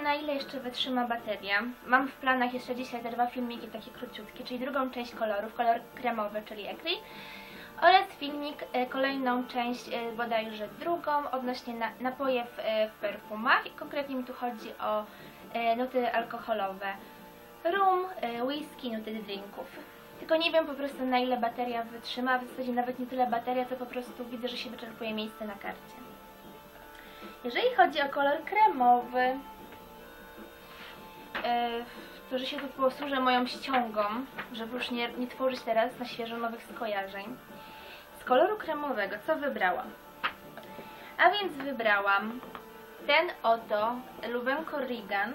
na ile jeszcze wytrzyma bateria. Mam w planach jeszcze dzisiaj te dwa filmiki takie króciutkie, czyli drugą część kolorów, kolor kremowy, czyli Ecri oraz filmik, e, kolejną część, e, bodajże drugą, odnośnie na, napoje w, perfumach. I konkretnie mi tu chodzi o e, nuty alkoholowe. Rum, whisky, nuty drinków. Tylko nie wiem po prostu na ile bateria wytrzyma, w zasadzie nawet nie tyle bateria, to po prostu widzę, że się wyczerpuje miejsce na karcie. Jeżeli chodzi o kolor kremowy, e, że się tu posłużę moją ściągą, żeby już nie, nie tworzyć teraz na świeżo nowych skojarzeń. Z koloru kremowego co wybrałam? A więc wybrałam ten oto Lubem Corrigan.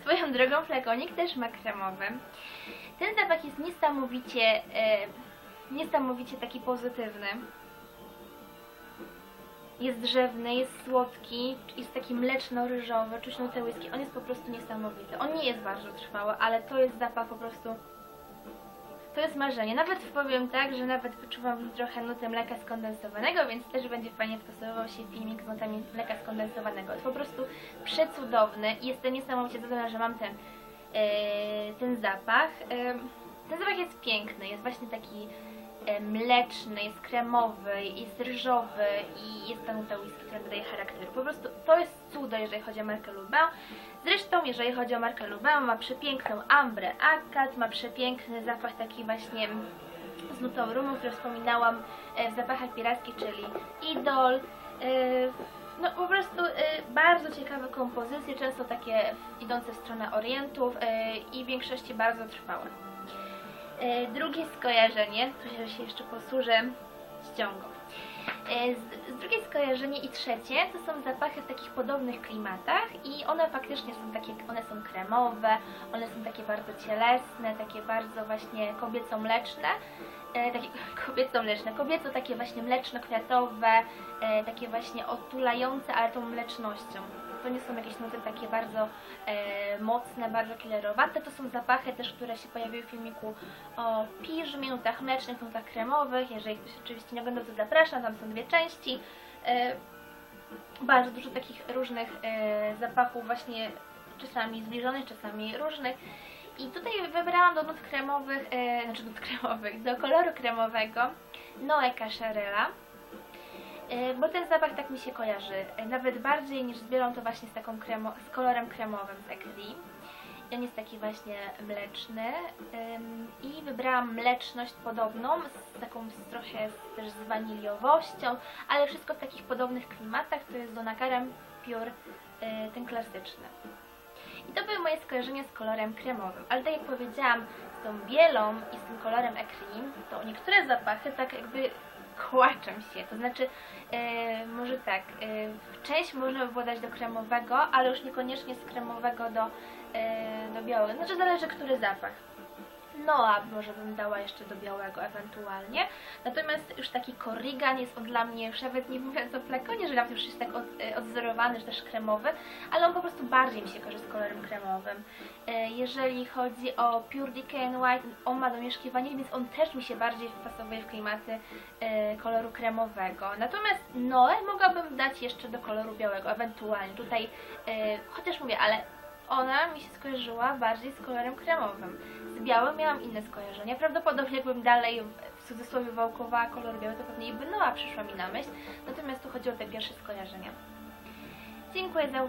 Swoją drogą flakonik też ma kremowy. Ten zapach jest niesamowicie, e, niesamowicie taki pozytywny. Jest drzewny, jest słodki, jest taki mleczno-ryżowy, czuć nutę whisky. On jest po prostu niesamowity. On nie jest bardzo trwały, ale to jest zapach po prostu... To jest marzenie. Nawet powiem tak, że nawet wyczuwam trochę nutę mleka skondensowanego, więc też będzie fajnie wpasowywał się filmik z nutami mleka skondensowanego. Jest po prostu przecudowny jestem niesamowicie zadowolona, że mam ten, e, ten zapach. E, ten zapach jest piękny, jest właśnie taki mleczny, jest kremowy, jest ryżowy i jest nuta whisky, która dodaje charakteru. Po prostu to jest cudo, jeżeli chodzi o markę Lubin. Zresztą, jeżeli chodzi o markę Lubin, ma przepiękną ambrę akat, ma przepiękny zapach taki właśnie z nutą rumu, który wspominałam e, w zapachach pirackich, czyli Idol. E, No po prostu e, bardzo ciekawe kompozycje, często takie idące w stronę Orientów e, i w większości bardzo trwałe. E, Drugie skojarzenie, to się jeszcze posłużę ściągą. E, z drugie skojarzenie i trzecie to są zapachy w takich podobnych klimatach i one faktycznie są takie, one są kremowe, one są takie bardzo cielesne, takie bardzo właśnie kobieco-mleczne, e, takie kobieco-mleczne, kobieco takie właśnie mleczno-kwiatowe, e, takie właśnie otulające, ale tą mlecznością. To nie są jakieś nuty takie bardzo e, mocne, bardzo killerowate, to są zapachy też, które się pojawiły w filmiku o piżmie, nutach mlecznych, nutach kremowych. Jeżeli ktoś oczywiście nie oglądał, to zapraszam, tam są dwie części. E, bardzo dużo takich różnych e, zapachów właśnie czasami zbliżonych, czasami różnych. I tutaj wybrałam do nut kremowych, e, znaczy nut kremowych, do koloru kremowego Noe Cacharella. E, Bo ten zapach tak mi się kojarzy, e, nawet bardziej niż z bielą to właśnie z, taką kremo, z kolorem kremowym z Ecri. I on jest taki właśnie mleczny i wybrałam mleczność podobną, z taką z trochę też z waniliowością, ale wszystko w takich podobnych klimatach, to jest Donakarem Pure, y, ten klasyczny. I to były moje skojarzenia z kolorem kremowym, ale tak jak powiedziałam, z tą bielą i z tym kolorem Ecri, to niektóre zapachy tak jakby kłaczą się, to znaczy e, może tak, e, część można by było dać do kremowego, ale już niekoniecznie z kremowego do, e, do białego, znaczy zależy który zapach. No, a może bym dała jeszcze do białego ewentualnie. Natomiast już taki korrigan jest on dla mnie, już nawet nie mówiąc o flakonie, że nawet już jest tak e, odzorowany, że też kremowy, ale on po prostu bardziej mi się kojarzy z kolorem kremowym. E, Jeżeli chodzi o Pure Decay White, on ma domieszki wanilii, więc on też mi się bardziej wpasowuje w klimaty e, koloru kremowego. Natomiast Noe mogłabym dać jeszcze do koloru białego, ewentualnie. Tutaj, chociaż mówię, ale ona mi się skojarzyła bardziej z kolorem kremowym. Z białym miałam inne skojarzenia. Prawdopodobnie jakbym dalej w cudzysłowie wałkowała kolor biały, to pewnie i by Noa przyszła mi na myśl. Natomiast tu chodzi o te pierwsze skojarzenia. Dziękuję za uwagę.